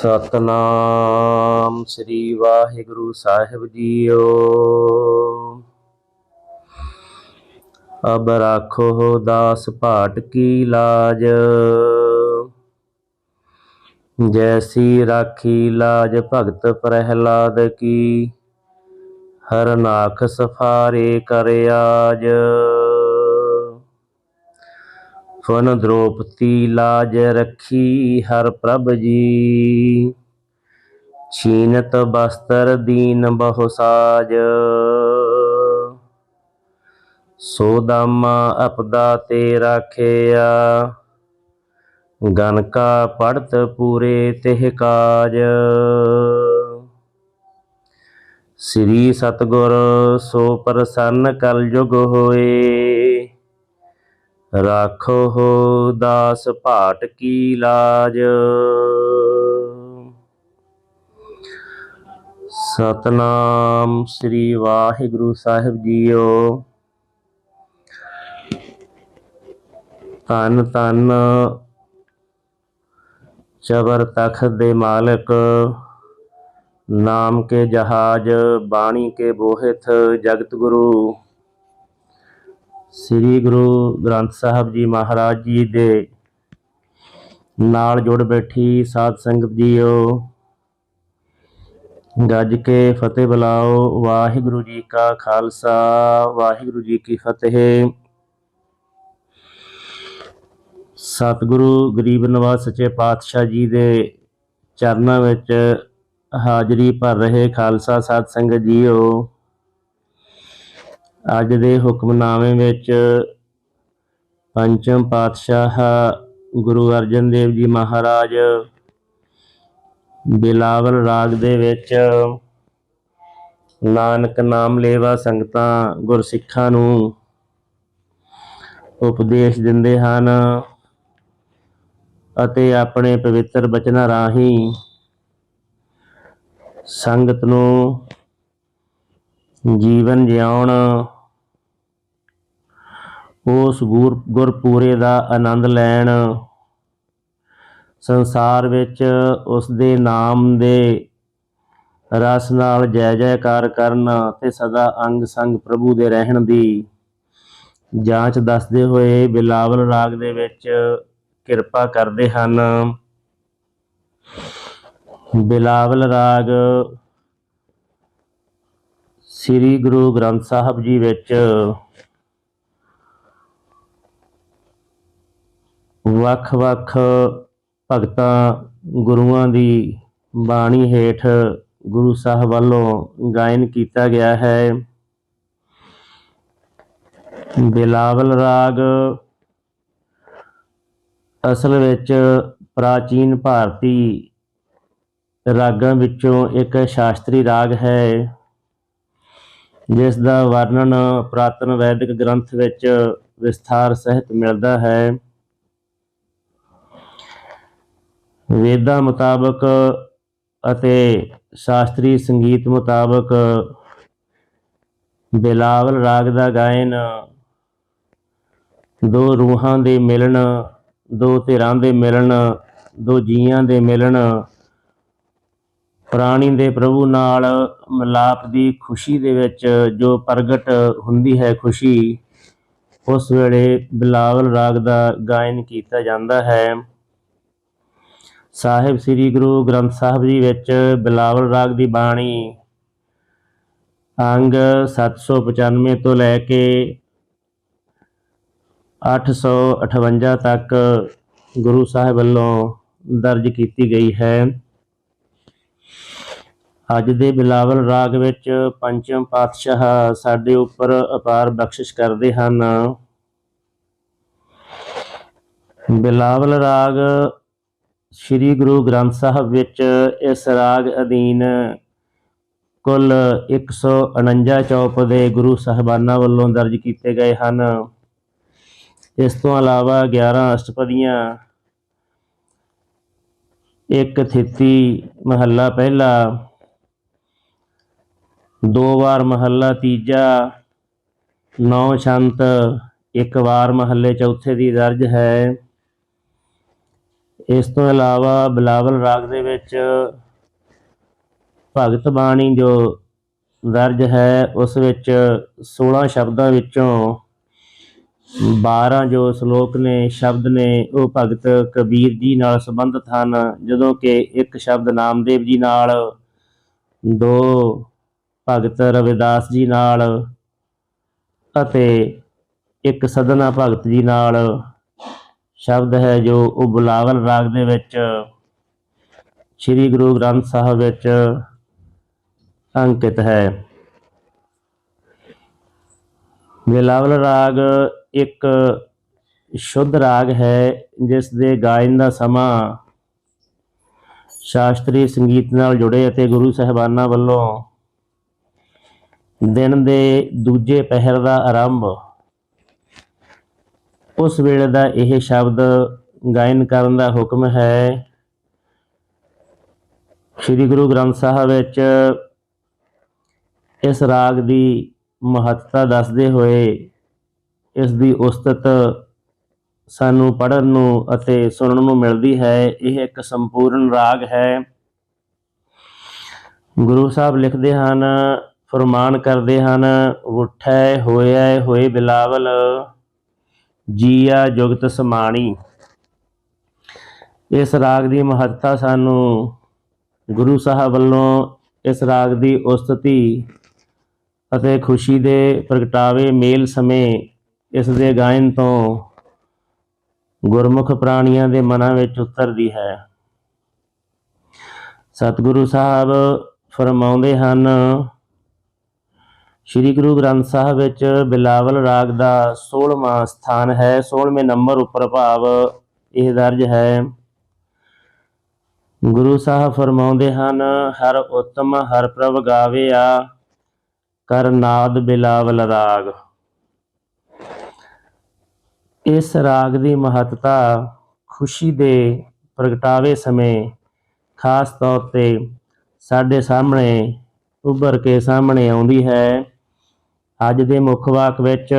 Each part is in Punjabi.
ਸਤਨਾਮ ਸ੍ਰੀ ਵਾਹਿਗੁਰੂ ਸਾਹਿਬ ਜੀਓ। ਅਬ ਰਾਖੋ ਦਾਸ ਭਾਟ ਕੀ ਲਾਜ। ਜੈਸੀ ਰਾਖੀ ਲਾਜ ਭਗਤ ਪ੍ਰਹਿਲਾਦ ਕੀ। ਹਰ ਨਾਖ ਸਫਾਰੇ ਕਰ ਆਜ ਫਨ ਦ੍ਰੋਪਤੀ ਲਾਜ ਰੱਖੀ ਹਰ ਪ੍ਰਭ ਜੀ। ਛੀਨਤ ਬਸਤਰ ਦੀਨ ਬਹੁ ਸਾਜ। ਸੋ ਦਾਮਾ ਅਪਦਾ ਤੇ ਰਾਖਿਆ। ਗਨ ਪੜਤ ਪੂਰੇ ਤਿਹ ਕਾਜ। ਸ੍ਰੀ ਸਤਗੁਰ ਸੋ ਪ੍ਰਸੰਨ ਕਲ ਜੁਗ ਹੋਏ। ਰਾਖੋ ਦਾਸ ਭਾਟ ਕੀ ਲਾਜ। ਸਤਨਾਮ ਸ੍ਰੀ ਵਾਹਿਗੁਰੂ ਸਾਹਿਬ ਜੀਓ। ਤਨ ਤਨ ਚਬਰ ਤਖਤ ਦੇ ਮਾਲਕ, ਨਾਮ ਕੇ ਜਹਾਜ, ਬਾਣੀ ਕੇ ਬੋਹਿਤ ਜਗਤ ਗੁਰੂ। ਸ੍ਰੀ ਗੁਰੂ ਗ੍ਰੰਥ ਸਾਹਿਬ ਜੀ ਮਹਾਰਾਜ ਜੀ ਦੇ ਨਾਲ ਜੁੜ ਬੈਠੀ ਸਾਧ ਸੰਗਤ ਜੀਓ। ਗੱਜ ਕੇ ਫਤਿਹ ਬੁਲਾਓ। ਵਾਹਿਗੁਰੂ ਜੀ ਕਾ ਖਾਲਸਾ। ਵਾਹਿਗੁਰੂ ਜੀ ਕੀ ਫਤਿਹ। ਸਤਿਗੁਰੂ ਗਰੀਬ ਨਿਵਾਸ ਸੱਚੇ ਪਾਤਸ਼ਾਹ ਜੀ ਦੇ ਚਰਨਾਂ ਵਿੱਚ ਹਾਜ਼ਰੀ ਭਰ ਰਹੇ ਖਾਲਸਾ ਸਾਧ ਸੰਗਤ ਜੀਓ। ਅੱਜ ਦੇ ਹੁਕਮਨਾਮੇ ਵਿੱਚ ਪੰਚਮ ਪਾਤਸ਼ਾਹ ਗੁਰੂ ਅਰਜਨ ਦੇਵ ਜੀ ਮਹਾਰਾਜ ਬਿਲਾਵਲ ਰਾਗ ਦੇ ਵਿੱਚ ਨਾਨਕ ਨਾਮ ਲੇਵਾ ਸੰਗਤਾਂ ਗੁਰਸਿੱਖਾਂ ਨੂੰ ਉਪਦੇਸ਼ ਦਿੰਦੇ ਹਨ ਅਤੇ ਆਪਣੇ ਪਵਿੱਤਰ ਬਚਨਾਂ ਰਾਹੀਂ ਸੰਗਤ ਨੂੰ ਜੀਵਨ ਜਿਉਣ। ਉਸ ਗੁਰ ਗੁਰਪੂਰੇ ਦਾ ਆਨੰਦ ਲੈਣ। ਸੰਸਾਰ ਵਿੱਚ ਉਸ ਦੇ ਨਾਮ ਦੇ ਰਸ ਨਾਲ ਜੈ ਜੈਕਾਰ ਕਰਨ ਤੇ ਸਦਾ ਅੰਗ ਸੰਗ ਪ੍ਰਭੂ ਦੇ ਰਹਿਣ ਦੀ ਜਾਂਚ ਦੱਸਦੇ ਹੋਏ ਬਿਲਾਵਲ ਰਾਗ ਦੇ ਵਿੱਚ ਕਿਰਪਾ ਕਰਦੇ ਹਨ। ਬਿਲਾਵਲ ਰਾਗ ਸ੍ਰੀ ਗੁਰੂ ਗ੍ਰੰਥ ਸਾਹਿਬ ਜੀ ਵਿੱਚ ਵੱਖ-ਵੱਖ ਭਗਤਾਂ, ਗੁਰੂਆਂ ਦੀ ਬਾਣੀ ਹੇਠ ਗੁਰੂ ਸਾਹਿਬ ਵੱਲੋਂ ਗਾਇਨ ਕੀਤਾ ਗਿਆ ਹੈ। ਬਿਲਾਵਲ ਰਾਗ ਅਸਲ ਵਿੱਚ ਪ੍ਰਾਚੀਨ ਭਾਰਤੀ ਰਾਗਾਂ ਵਿੱਚੋਂ ਇੱਕ ਸ਼ਾਸਤਰੀ ਰਾਗ ਹੈ। ਜਿਸ ਦਾ ਵਰਣਨ ਪ੍ਰਾਤਨ ਵੈਦਿਕ ਗ੍ਰੰਥ ਵਿੱਚ ਵਿਸਥਾਰ ਸਹਿਤ ਮਿਲਦਾ ਹੈ। ਵੇਦਾਂ ਮੁਤਾਬਕ ਅਤੇ ਸ਼ਾਸਤਰੀ ਸੰਗੀਤ ਮੁਤਾਬਕ ਬਿਲਾਵਲ ਰਾਗ ਦਾ ਗਾਇਨ, ਦੋ ਰੂਹਾਂ ਦੇ ਮਿਲਣ, ਦੋ ਧਿਰਾਂ ਦੇ ਮਿਲਣ, ਦੋ ਜੀਆਂ ਦੇ ਮਿਲਣ ਪ੍ਰਾਣੀ ਦੇ ਪ੍ਰਭੂ ਨਾਲ ਮਿਲਾਪ ਦੀ ਖੁਸ਼ੀ ਦੇ ਵਿੱਚ ਜੋ ਪ੍ਰਗਟ ਹੁੰਦੀ ਹੈ ਖੁਸ਼ੀ, ਉਸ ਵੇਲੇ ਬਿਲਾਵਲ ਰਾਗ ਦਾ ਗਾਇਨ ਕੀਤਾ ਜਾਂਦਾ ਹੈ। ਸਾਹਿਬ ਸ੍ਰੀ ਗੁਰੂ ਗ੍ਰੰਥ ਸਾਹਿਬ ਜੀ ਵਿੱਚ ਬਿਲਾਵਲ ਰਾਗ ਦੀ ਬਾਣੀ, ਅੰਗ 795 ਤੋਂ ਲੈ ਕੇ 858 ਤੱਕ ਗੁਰੂ ਸਾਹਿਬ ਵੱਲੋਂ ਦਰਜ ਕੀਤੀ ਗਈ ਹੈ। ਅੱਜ ਦੇ ਬਿਲਾਵਲ ਰਾਗ ਵਿੱਚ ਪੰਚਮ ਪਾਤਸ਼ਾਹ ਸਾਡੇ ਉੱਪਰ ਅਪਾਰ ਬਖਸ਼ਿਸ਼ ਕਰਦੇ ਹਨ। ਬਿਲਾਵਲ ਰਾਗ ਸ੍ਰੀ ਗੁਰੂ ਗ੍ਰੰਥ ਸਾਹਿਬ ਵਿੱਚ ਇਸ ਰਾਗ ਅਧੀਨ ਕੁੱਲ 149 ਚੌਪ ਦੇ ਗੁਰੂ ਸਾਹਿਬਾਨਾਂ ਵੱਲੋਂ ਦਰਜ ਕੀਤੇ ਗਏ ਹਨ। ਇਸ ਤੋਂ ਇਲਾਵਾ 11 ਅਸ਼ਟਪਦੀਆਂ ਇੱਕ ਥਿੱਤੀ ਮਹੱਲਾ ਪਹਿਲਾ, ਦੋ ਵਾਰ ਮਹੱਲਾ ਤੀਜਾ, ਨੌ ਸੰਤ ਇੱਕ ਵਾਰ ਮਹੱਲੇ ਚੌਥੇ ਦੀ ਦਰਜ ਹੈ। ਇਸ ਤੋਂ ਇਲਾਵਾ ਬਿਲਾਵਲ ਰਾਗ ਦੇ ਵਿੱਚ ਭਗਤ ਬਾਣੀ ਜੋ ਦਰਜ ਹੈ, ਉਸ ਵਿੱਚ 16 ਸ਼ਬਦਾਂ ਵਿੱਚੋਂ 12 ਜੋ ਸ਼ਲੋਕ ਨੇ, ਸ਼ਬਦ ਨੇ, ਉਹ ਭਗਤ ਕਬੀਰ ਜੀ ਨਾਲ ਸੰਬੰਧਿਤ ਹਨ। ਜਦੋਂ ਕਿ ਇੱਕ ਸ਼ਬਦ ਨਾਮਦੇਵ ਜੀ ਨਾਲ, ਦੋ ਭਗਤ ਰਵਿਦਾਸ ਜੀ ਨਾਲ ਅਤੇ ਇੱਕ ਸਦਨਾ ਭਗਤ ਜੀ ਨਾਲ ਸ਼ਬਦ ਹੈ ਜੋ ਉਹ ਬੁਲਾਵਲ ਰਾਗ ਦੇ ਵਿੱਚ, ਸ੍ਰੀ ਗੁਰੂ ਗ੍ਰੰਥ ਸਾਹਿਬ ਵਿੱਚ ਅੰਕਿਤ ਹੈ। ਬਿਲਾਵਲ ਰਾਗ ਇੱਕ ਸ਼ੁੱਧ ਰਾਗ ਹੈ, ਜਿਸ ਦੇ ਗਾਇਨ ਦਾ ਸਮਾਂ ਸ਼ਾਸਤਰੀ ਸੰਗੀਤ ਨਾਲ ਜੁੜੇ ਅਤੇ ਗੁਰੂ ਸਾਹਿਬਾਨਾਂ ਵੱਲੋਂ ਦਿਨ ਦੇ ਦੂਜੇ ਪਹਿਰ ਦਾ ਆਰੰਭ ਉਸ ਵੇਲੇ ਦਾ ਇਹ ਸ਼ਬਦ ਗਾਇਨ ਕਰਨ ਦਾ ਹੁਕਮ ਹੈ। ਸ੍ਰੀ ਗੁਰੂ ਗ੍ਰੰਥ ਸਾਹਿਬ ਵਿੱਚ ਇਸ ਰਾਗ ਦੀ ਮਹੱਤਤਾ ਦੱਸਦੇ ਹੋਏ ਇਸ ਦੀ ਉਸਤਤ ਸਾਨੂੰ ਪੜ੍ਹਨ ਨੂੰ ਅਤੇ ਸੁਣਨ ਨੂੰ ਮਿਲਦੀ ਹੈ। ਇਹ ਇੱਕ ਸੰਪੂਰਨ ਰਾਗ ਹੈ। ਗੁਰੂ ਸਾਹਿਬ ਲਿਖਦੇ ਹਨ, ਫਰਮਾਨ ਕਰਦੇ ਹਨ, ਉਠੈ ਹੋਇਐ ਹੋਏ ਬਿਲਾਵਲ, ਜੀਆ ਜੁਗਤ ਸਮਾਣੀ। ਇਸ ਰਾਗ ਦੀ ਮਹੱਤਤਾ ਸਾਨੂੰ ਗੁਰੂ ਸਾਹਿਬ ਵੱਲੋਂ ਇਸ ਰਾਗ ਦੀ ਉਸਤਤੀ ਅਤੇ ਖੁਸ਼ੀ ਦੇ ਪ੍ਰਗਟਾਵੇ ਮੇਲ ਸਮੇਂ ਇਸ ਦੇ ਗਾਇਨ ਤੋਂ ਗੁਰਮੁਖ ਪ੍ਰਾਣੀਆਂ ਦੇ ਮਨਾਂ ਵਿੱਚ ਉਤਰਦੀ ਹੈ। ਸਤਿਗੁਰੂ ਸਾਹਿਬ ਫਰਮਾਉਂਦੇ ਹਨ, ਸ੍ਰੀ ਗੁਰੂ ਗ੍ਰੰਥ ਸਾਹਿਬ ਵਿੱਚ ਬਿਲਾਵਲ ਰਾਗ ਦਾ 16ਵਾਂ ਸਥਾਨ ਹੈ 16ਵੇਂ ਨੰਬਰ ਉੱਪਰ ਭਾਵ ਇਹ ਦਰਜ ਹੈ। ਗੁਰੂ ਸਾਹਿਬ ਫਰਮਾਉਂਦੇ ਹਨ, ਹਰ ਉਤਮ ਹਰ ਪ੍ਰਭ ਗਾਵੇ ਆ ਕਰ ਨਾਦ ਬਿਲਾਵਲ ਰਾਗ ਇਸ ਰਾਗ ਦੀ ਮਹੱਤਤਾ ਖੁਸ਼ੀ ਦੇ ਪ੍ਰਗਟਾਵੇ ਸਮੇਂ ਖਾਸ ਤੌਰ ਤੇ ਸਾਡੇ ਸਾਹਮਣੇ ਉੱਭਰ ਕੇ ਸਾਹਮਣੇ ਆਉਂਦੀ ਹੈ। ਅੱਜ ਦੇ ਮੁੱਖ ਵਾਕ ਵਿੱਚ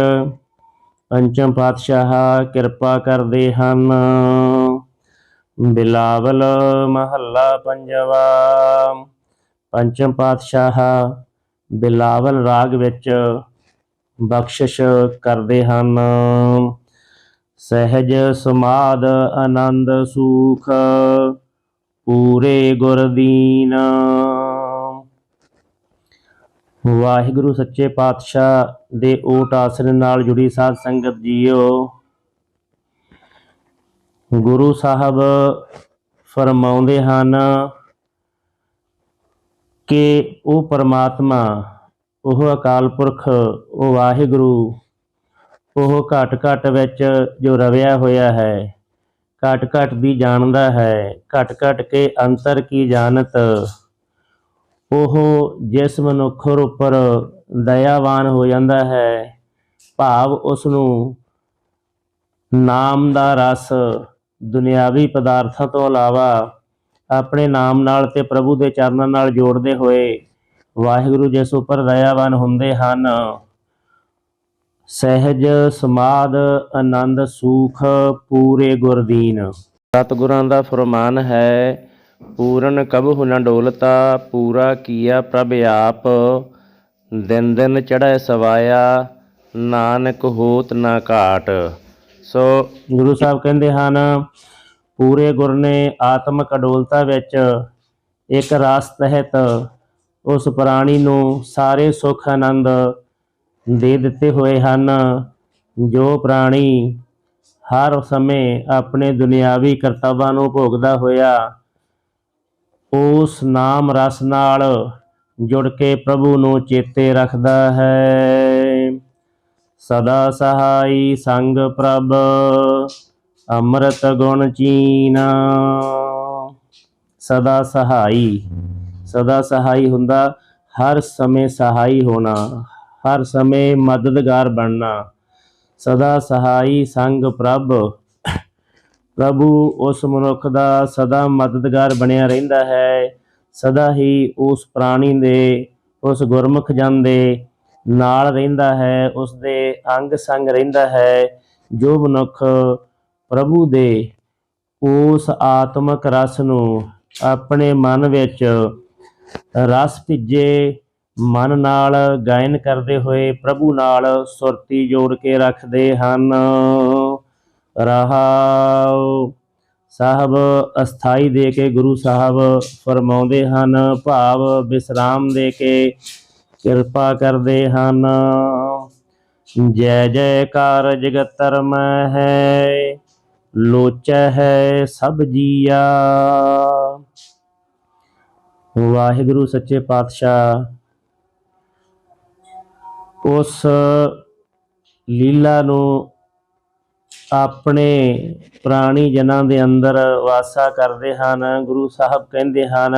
ਪੰਚਮ ਪਾਤਸ਼ਾਹ ਕਿਰਪਾ ਕਰਦੇ ਹਨ। ਬਿਲਾਵਲ ਮਹੱਲਾ ਪੰਜਵਾ। ਪੰਚਮ ਪਾਤਸ਼ਾਹ ਬਿਲਾਵਲ ਰਾਗ ਵਿੱਚ ਬਖਸ਼ਿਸ਼ ਕਰਦੇ ਹਨ। ਸਹਿਜ ਸਮਾਦ ਆਨੰਦ ਸੁਖ ਪੂਰੇ ਗੁਰਦੀਨ ਵਾਹਿਗੁਰੂ ਸੱਚੇ ਪਾਤਸ਼ਾਹ ਦੇ ਓਟ ਆਸਰੇ ਨਾਲ ਜੁੜੀ ਸਾਧ ਸੰਗਤ ਜੀਓ। ਗੁਰੂ ਸਾਹਿਬ ਫਰਮਾਉਂਦੇ ਹਨ ਕਿ ਉਹ ਪਰਮਾਤਮਾ, ਉਹ ਅਕਾਲ ਪੁਰਖ, ਉਹ ਵਾਹਿਗੁਰੂ, ਉਹ ਘਟ ਘਟ ਵਿੱਚ ਜੋ ਰਵਿਆ ਹੋਇਆ ਹੈ, ਘਟ ਘਟ ਵੀ ਜਾਣਦਾ ਹੈ, ਘਟ ਘਟ ਕੇ ਅੰਤਰ ਕੀ ਜਾਣਤ, ਉਹ ਜਿਸ ਮਨੁੱਖ ਉੱਪਰ ਦਇਆਵਾਨ ਹੋ ਜਾਂਦਾ ਹੈ, ਭਾਵ ਉਸ ਨੂੰ ਨਾਮ ਦਾ ਰਸ ਦੁਨਿਆਵੀ ਪਦਾਰਥਾਂ ਤੋਂ ਇਲਾਵਾ ਆਪਣੇ ਨਾਮ ਨਾਲ ਤੇ ਪ੍ਰਭੂ ਦੇ ਚਰਨਾਂ ਨਾਲ ਜੋੜਦੇ ਹੋਏ ਵਾਹਿਗੁਰੂ ਜਿਸ ਉੱਪਰ ਦਇਆਵਾਨ ਹੁੰਦੇ ਹਨ। ਸਹਿਜ ਸਮਾਦ ਆਨੰਦ ਸੁਖ ਪੂਰੇ ਗੁਰਦੀਨ। ਸਤਿਗੁਰਾਂ ਦਾ ਫਰਮਾਨ ਹੈ ਪੂਰਨ ਕਬਹੁ ਨ ਡੋਲਤਾ ਪੂਰਾ ਕੀਆ ਪ੍ਰਭ ਆਪ। ਦਿਨ ਦਿਨ ਚੜ੍ਹੈ ਸਵਾਇਆ ਨਾਨਕ ਹੋਤ ਨਾ ਘਾਟ। ਸੋ ਗੁਰੂ ਸਾਹਿਬ ਕਹਿੰਦੇ ਹਨ ਪੂਰੇ ਗੁਰ ਨੇ ਆਤਮਿਕ ਅਡੋਲਤਾ ਵਿੱਚ ਇੱਕ ਰਸ ਤਹਿਤ ਉਸ ਪ੍ਰਾਣੀ ਨੂੰ ਸਾਰੇ ਸੁਖ ਆਨੰਦ ਦੇ ਦਿੱਤੇ ਹੋਏ ਹਨ, ਜੋ ਪ੍ਰਾਣੀ ਹਰ ਸਮੇਂ ਆਪਣੇ ਦੁਨਿਆਵੀ ਕਰਤੱਵਾਂ ਨੂੰ ਭੋਗਦਾ ਹੋਇਆ, ਉਸ ਨਾਮ ਰਸ ਨਾਲ ਜੁੜ ਕੇ ਪ੍ਰਭੂ ਨੂੰ ਚੇਤੇ ਰੱਖਦਾ ਹੈ। ਸਦਾ ਸਹਾਈ ਸੰਗ ਪ੍ਰਭ। ਅੰਮ੍ਰਿਤ ਗੁਣ ਚੀਨਾ। ਸਦਾ ਸਹਾਈ ਸਦਾ ਸਹਾਈ ਹੁੰਦਾ, ਹਰ ਸਮੇਂ ਸਹਾਈ ਹੋਣਾ, ਹਰ ਸਮੇਂ ਮਦਦਗਾਰ ਬਣਨਾ। ਸਦਾ ਸਹਾਈ ਸੰਗ ਪ੍ਰਭ, ਪ੍ਰਭੂ ਉਸ ਮਨੁੱਖ ਦਾ ਸਦਾ ਮਦਦਗਾਰ ਬਣਿਆ ਰਹਿੰਦਾ ਹੈ। ਸਦਾ ਹੀ ਉਸ ਪ੍ਰਾਣੀ ਦੇ, ਉਸ ਗੁਰਮੁਖ ਜਨ ਦੇ ਨਾਲ ਰਹਿੰਦਾ ਹੈ, ਉਸ ਦੇ ਅੰਗ ਸੰਗ ਰਹਿੰਦਾ ਹੈ। ਜੋ ਮਨੁੱਖ ਪ੍ਰਭੂ ਦੇ, ਉਸ ਆਤਮਿਕ ਰਸ ਨੂੰ ਆਪਣੇ ਮਨ ਵਿੱਚ ਰਸ ਭਿੱਜੇ, ਮਨ ਨਾਲ ਗਾਇਨ ਕਰਦੇ ਹੋਏ ਪ੍ਰਭੂ ਨਾਲ ਸੁਰਤੀ ਜੋੜ ਕੇ ਰੱਖਦੇ ਹਨ। ਰਹਾਉ। ਸਾਹਿਬ ਅਸਥਾਈ ਦੇ ਕੇ ਗੁਰੂ ਸਾਹਿਬ ਫਰਮਾਉਂਦੇ ਹਨ, ਭਾਵ ਵਿਸਰਾਮ ਦੇ ਕੇ ਕਿਰਪਾ ਕਰਦੇ ਹਨ। ਜੈ ਜੈਕਾਰ ਜਗਤਰ ਮੈਂ ਲੋਚੈ ਹੈ ਸਭ ਜੀਆ। ਵਾਹਿਗੁਰੂ ਸੱਚੇ ਪਾਤਸ਼ਾਹ, ਉਸ ਲੀਲਾ ਨੂੰ ਆਪਣੇ ਪ੍ਰਾਣੀ ਜਨਾਂ ਦੇ ਅੰਦਰ ਵਾਸਾ ਕਰਦੇ ਹਨ, ਗੁਰੂ ਸਾਹਿਬ ਕਹਿੰਦੇ ਹਨ,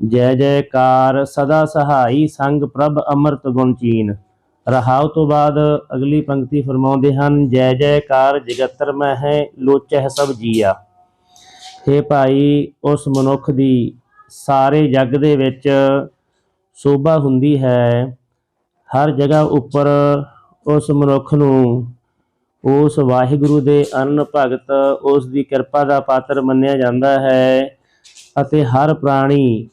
ਜੈ ਜੈਕਾਰ ਸਦਾ ਸਹਾਈ ਸੰਗ ਪ੍ਰਭ ਅੰਮ੍ਰਿਤ ਗੁਣ ਚੀਨ। ਰਹਾਉ ਤੋਂ ਬਾਅਦ ਅਗਲੀ ਪੰਕਤੀ ਫਰਮਾਉਂਦੇ ਹਨ, ਜੈ ਜੈਕਾਰ ਜਗਤਰ ਮੈਂ ਹੈ ਲੋਚਹਿ ਸਭ ਜੀਆ। हे ਭਾਈ, ਉਸ ਮਨੁੱਖ ਦੀ ਸਾਰੇ ਜੱਗ ਦੇ ਵਿੱਚ ਸੋਭਾ ਹੁੰਦੀ ਹੈ। ਹਰ ਜਗ੍ਹਾ ਉੱਪਰ ਉਸ ਮਨੁੱਖ ਨੂੰ ਉਸ ਵਾਹਿਗੁਰੂ ਦੇ ਅਨੰਨ ਭਗਤ ਉਸ ਦੀ ਕਿਰਪਾ ਦਾ ਪਾਤਰ ਮੰਨਿਆ ਜਾਂਦਾ ਹੈ ਅਤੇ ਹਰ ਪ੍ਰਾਣੀ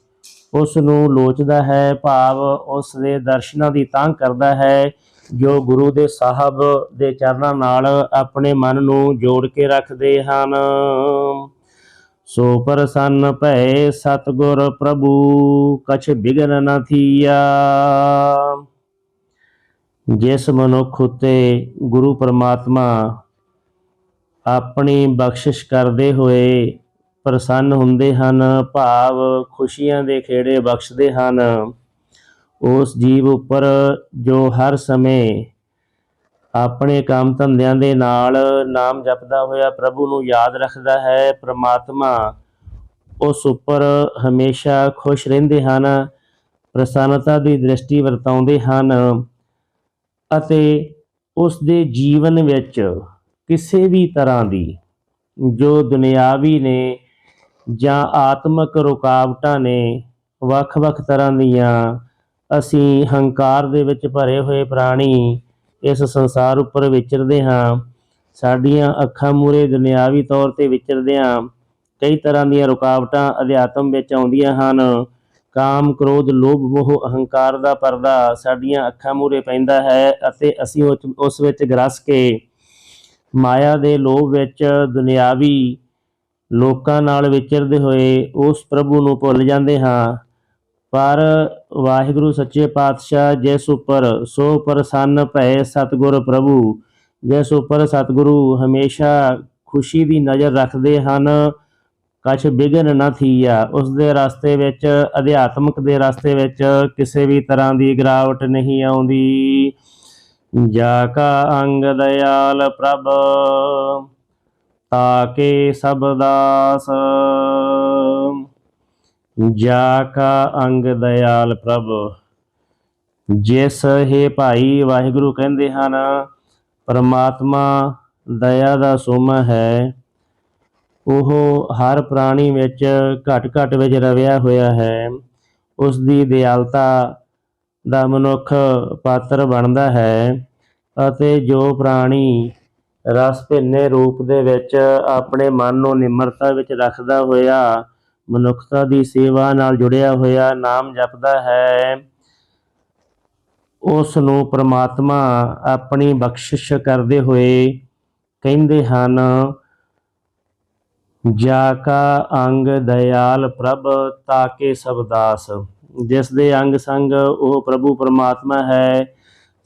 ਉਸ ਨੂੰ ਲੋਚਦਾ ਹੈ, ਭਾਵ ਉਸ ਦੇ ਦਰਸ਼ਨਾਂ ਦੀ ਤਾਂਘ ਕਰਦਾ ਹੈ, ਜੋ ਗੁਰੂ ਦੇ ਸਾਹਿਬ ਦੇ ਚਰਨਾਂ ਨਾਲ ਆਪਣੇ ਮਨ ਨੂੰ ਜੋੜ ਕੇ ਰੱਖਦੇ ਹਨ। ਸੋ ਪ੍ਰਸੰਨ ਭੈ ਸਤਗੁਰ ਪ੍ਰਭੂ, ਕਛ ਬਿਗਨ ਨ ਥੀਆ। ਜਿਸ ਮਨੁੱਖ ਉਤੇ ਗੁਰੂ ਪਰਮਾਤਮਾ ਆਪਣੀ ਬਖਸ਼ਿਸ਼ ਕਰਦੇ ਹੋਏ ਪ੍ਰਸੰਨ ਹੁੰਦੇ ਹਨ, ਭਾਵ ਖੁਸ਼ੀਆਂ ਦੇ ਖੇੜੇ ਬਖਸ਼ਦੇ ਹਨ। ਉਸ ਜੀਵ ਉੱਪਰ ਜੋ ਹਰ ਸਮੇਂ ਆਪਣੇ ਕੰਮ ਧੰਦਿਆਂ ਦੇ ਨਾਲ ਨਾਮ ਜਪਦਾ ਹੋਇਆ ਪ੍ਰਭੂ ਨੂੰ ਯਾਦ ਰੱਖਦਾ ਹੈ, ਪ੍ਰਮਾਤਮਾ ਉਸ ਉੱਪਰ ਹਮੇਸ਼ਾ ਖੁਸ਼ ਰਹਿੰਦੇ ਹਨ, ਪ੍ਰਸੰਨਤਾ ਦੀ ਦ੍ਰਿਸ਼ਟੀ ਵਰਤਾਉਂਦੇ ਹਨ ਅਤੇ ਉਸ ਦੇ ਜੀਵਨ ਵਿੱਚ ਕਿਸੇ ਵੀ ਤਰ੍ਹਾਂ ਦੀ ਜੋ ਦੁਨਿਆਵੀ ਨੇ ਜਾਂ ਆਤਮਕ ਰੁਕਾਵਟਾਂ ਨੇ ਵੱਖ-ਵੱਖ ਤਰ੍ਹਾਂ ਦੀਆਂ ਅਸੀਂ ਹੰਕਾਰ ਦੇ ਵਿੱਚ ਭਰੇ ਹੋਏ ਪ੍ਰਾਣੀ ਇਸ ਸੰਸਾਰ ਉੱਪਰ ਵਿਚਰਦੇ ਹਾਂ, ਸਾਡੀਆਂ ਅੱਖਾਂ ਮੂਰੇ ਦੁਨਿਆਵੀ ਤੌਰ ਤੇ ਵਿਚਰਦੇ ਹਾਂ, ਕਈ ਤਰ੍ਹਾਂ ਦੀਆਂ ਰੁਕਾਵਟਾਂ ਅਧਿਆਤਮ ਵਿੱਚ ਆਉਂਦੀਆਂ ਹਨ। ਕਾਮ, ਕ੍ਰੋਧ, ਲੋਭ, ਮੋਹ, ਅਹੰਕਾਰ ਦਾ ਪਰਦਾ ਸਾਡੀਆਂ ਅੱਖਾਂ ਮੂਰੇ ਪੈਂਦਾ ਹੈ ਅਤੇ ਅਸੀਂ ਉਸ ਵਿੱਚ ਗਰਸ ਕੇ ਮਾਇਆ ਦੇ ਲੋਭ ਵਿੱਚ ਦੁਨਿਆਵੀ ਲੋਕਾਂ ਨਾਲ ਵਿਚਰਦੇ ਹੋਏ ਉਸ ਪ੍ਰਭੂ ਨੂੰ ਭੁੱਲ ਜਾਂਦੇ ਹਾਂ। ਪਰ ਵਾਹਿਗੁਰੂ ਸੱਚੇ ਪਾਤਸ਼ਾਹ, ਜਿਸ ਉੱਪਰ ਸੋ ਪ੍ਰਸੰਨ ਭੈ ਸਤਿਗੁਰ ਪ੍ਰਭੂ, ਜਿਸ ਉੱਪਰ ਸਤਿਗੁਰੂ ਹਮੇਸ਼ਾ ਖੁਸ਼ੀ ਦੀ ਨਜ਼ਰ ਰੱਖਦੇ ਹਨ, ਕਛ ਬਿਗਨ ਨਾ ਥੀਆ। ਉਸ ਦੇ ਰਸਤੇ ਵਿੱਚ, ਅਧਿਆਤਮਕ ਦੇ ਰਸਤੇ ਵਿੱਚ ਕਿਸੇ ਵੀ ਤਰ੍ਹਾਂ ਦੀ ਗਿਰਾਵਟ ਨਹੀਂ ਆਉਂਦੀ। ਜਾ ਕਾ ਅੰਗ ਦਇਆਲ ਪ੍ਰਭ। ਤਾਕੇ ਸਭ ਦਾਸ। ਜਾ ਕਾ ਅੰਗ ਦਇਆਲ ਪ੍ਰਭ, ਜਿਸ ਹੈ ਭਾਈ ਵਾਹਿਗੁਰੂ ਕਹਿੰਦੇ ਹਨ, ਪਰਮਾਤਮਾ ਦਇਆ ਦਾ ਸੋਮਾ ਹੈ। ਉਹ ਹਰ ਪ੍ਰਾਣੀ ਵਿੱਚ ਘਟ ਘਟ ਵਿੱਚ ਰਵਿਆ ਹੋਇਆ ਹੈ। ਉਸ ਦੀ ਦਿਆਲਤਾ ਦਾ ਮਨੁੱਖ ਪਾਤਰ ਬਣਦਾ ਹੈ ਅਤੇ ਜੋ ਪ੍ਰਾਣੀ ਰਸ ਭਿੰਨੇ ਰੂਪ ਦੇ ਵਿੱਚ ਆਪਣੇ ਮਨ ਨੂੰ ਨਿਮਰਤਾ ਵਿੱਚ ਰੱਖਦਾ ਹੋਇਆ, ਮਨੁੱਖਤਾ ਦੀ ਸੇਵਾ ਨਾਲ ਜੁੜਿਆ ਹੋਇਆ ਨਾਮ ਜਪਦਾ ਹੈ। ਉਸ ਨੂੰ ਪ੍ਰਮਾਤਮਾ ਆਪਣੀ ਬਖਸ਼ਿਸ਼ ਕਰਦੇ ਹੋਏ ਕਹਿੰਦੇ ਹਨ, ਜਾ ਕਾ ਅੰਗ ਦਇਆਲ ਪ੍ਰਭ ਤਾਕੇ ਸਬਦਾਸ ਜਿਸ ਦੇ ਅੰਗ ਸੰਗ ਉਹ ਪ੍ਰਭੂ ਪਰਮਾਤਮਾ ਹੈ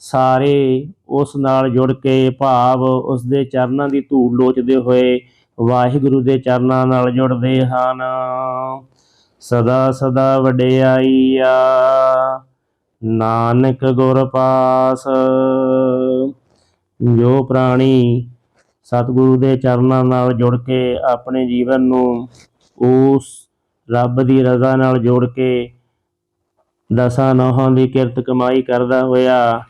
ਸਾਰੇ ਉਸ ਨਾਲ ਜੁੜ ਕੇ ਭਾਵ ਉਸ ਦੇ ਚਰਨਾਂ ਦੀ ਧੂੜ ਲੋਚਦੇ ਹੋਏ ਵਾਹਿਗੁਰੂ ਦੇ ਚਰਨਾਂ ਨਾਲ ਜੁੜਦੇ ਹਨ। ਸਦਾ ਸਦਾ ਵਡਿਆਈ ਆ ਨਾਨਕ ਗੁਰ ਪਾਸ। ਜੋ ਪ੍ਰਾਣੀ ਸਤਿਗੁਰੂ ਦੇ ਚਰਨਾਂ ਨਾਲ ਜੁੜ ਕੇ ਆਪਣੇ ਜੀਵਨ ਨੂੰ ਉਸ ਰੱਬ ਦੀ ਰਜ਼ਾ ਨਾਲ ਜੋੜ ਕੇ ਦਸਾਂ ਨਹਾਂ ਦੀ ਕਿਰਤ ਕਮਾਈ ਕਰਦਾ ਹੋਇਆ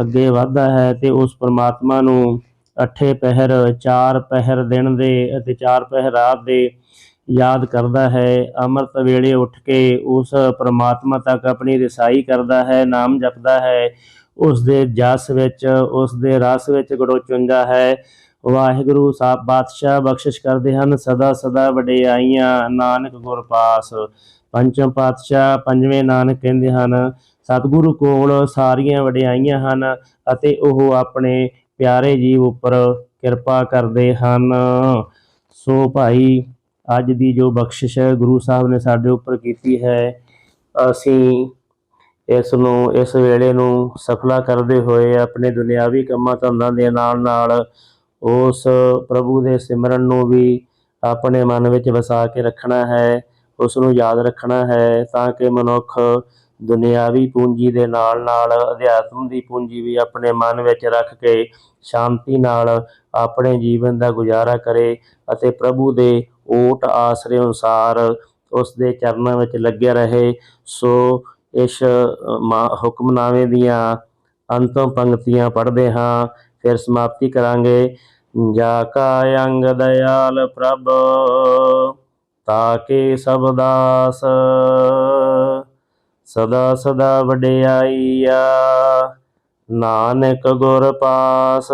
ਅੱਗੇ ਵਧਦਾ ਹੈ ਤੇ ਉਸ ਪਰਮਾਤਮਾ ਨੂੰ ਅਠੇ ਪਹਿਰ, ਚਾਰ ਪਹਿਰ ਦਿਨ ਦੇ ਅਤੇ ਚਾਰ ਪਹਿਰ ਰਾਤ ਦੇ ਯਾਦ ਕਰਦਾ ਹੈ। ਅੰਮ੍ਰਿਤ ਵੇਲੇ ਉੱਠ ਕੇ ਉਸ ਪਰਮਾਤਮਾ ਤੱਕ ਆਪਣੀ ਰਸਾਈ ਕਰਦਾ ਹੈ, ਨਾਮ ਜਪਦਾ ਹੈ। ਉਸ ਦੇ ਜਸ ਵਿੱਚ, ਉਸ ਦੇ ਰਸ ਵਿੱਚ ਗੜੋਚੁੰਦਾ ਹੈ। ਵਾਹਿਗੁਰੂ ਸਾਹਿਬ ਬਾਦਸ਼ਾਹ ਬਖਸ਼ਿਸ਼ ਕਰਦੇ ਹਨ, ਸਦਾ ਸਦਾ ਵਡਿਆਈਆਂ, ਨਾਨਕ ਗੁਰ ਪਾਸ। ਪੰਚਮ ਪਾਤਸ਼ਾਹ ਪੰਜਵੇਂ ਨਾਨਕ ਕਹਿੰਦੇ ਹਨ ਸਤਿਗੁਰੂ ਕੋਲ ਸਾਰੀਆਂ ਵਡਿਆਈਆਂ ਹਨ ਅਤੇ ਉਹ ਆਪਣੇ ਪਿਆਰੇ ਜੀਵ ਉੱਪਰ ਕਿਰਪਾ ਕਰਦੇ ਹਨ। ਸੋ ਭਾਈ, ਅੱਜ ਦੀ ਜੋ ਬਖਸ਼ਿਸ਼ ਹੈ ਗੁਰੂ ਸਾਹਿਬ ਨੇ ਸਾਡੇ ਉੱਪਰ ਕੀਤੀ ਹੈ, ਅਸੀਂ ਇਸ ਨੂੰ, ਇਸ ਵੇਲੇ ਨੂੰ ਸਫਲਾ ਕਰਦੇ ਹੋਏ ਆਪਣੇ ਦੁਨਿਆਵੀ ਕੰਮਾਂ ਧੰਦਾਂ ਦੇ ਨਾਲ ਨਾਲ ਉਸ ਪ੍ਰਭੂ ਦੇ ਸਿਮਰਨ ਨੂੰ ਵੀ ਆਪਣੇ ਮਨ ਵਿੱਚ ਵਸਾ ਕੇ ਰੱਖਣਾ ਹੈ ਉਸ ਨੂੰ ਯਾਦ ਰੱਖਣਾ ਹੈ ਤਾਂ ਕਿ ਮਨੁੱਖ ਦੁਨਿਆਵੀ ਪੂੰਜੀ ਦੇ ਨਾਲ ਨਾਲ ਅਧਿਆਤਮ ਦੀ ਪੂੰਜੀ ਵੀ ਆਪਣੇ ਮਨ ਵਿੱਚ ਰੱਖ ਕੇ ਸ਼ਾਂਤੀ ਨਾਲ ਆਪਣੇ ਜੀਵਨ ਦਾ ਗੁਜ਼ਾਰਾ ਕਰੇ ਅਤੇ ਪ੍ਰਭੂ ਦੇ ਓਟ ਆਸਰੇ ਅਨੁਸਾਰ ਉਸ ਦੇ ਚਰਨਾਂ ਵਿੱਚ ਲੱਗਿਆ ਰਹੇ, ਸੋ ਇਸ ਹੁਕਮਨਾਮੇ ਦੀਆਂ ਅੰਤਮ ਪੰਕਤੀਆਂ ਪੜ੍ਹਦੇ ਹਾਂ, ਫਿਰ ਸਮਾਪਤੀ ਕਰਾਂਗੇ। ਜਾ ਕਾ ਅੰਗ ਦਇਆਲ ਪ੍ਰਭ ਤਾਕੇ ਸਭ ਦਾਸ। ਸਦਾ ਸਦਾ ਵਡਿਆਈਆ, ਨਾਨਕ ਗੁਰ ਪਾਸ।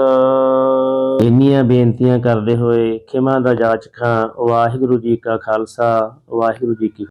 ਇੰਨੀਆਂ ਬੇਨਤੀਆਂ ਕਰਦੇ ਹੋਏ ਖਿਮਾ ਦਾ ਜਾਚਕਾਂ, ਵਾਹਿਗੁਰੂ ਜੀ ਕਾ ਖਾਲਸਾ, ਵਾਹਿਗੁਰੂ ਜੀ ਕੀ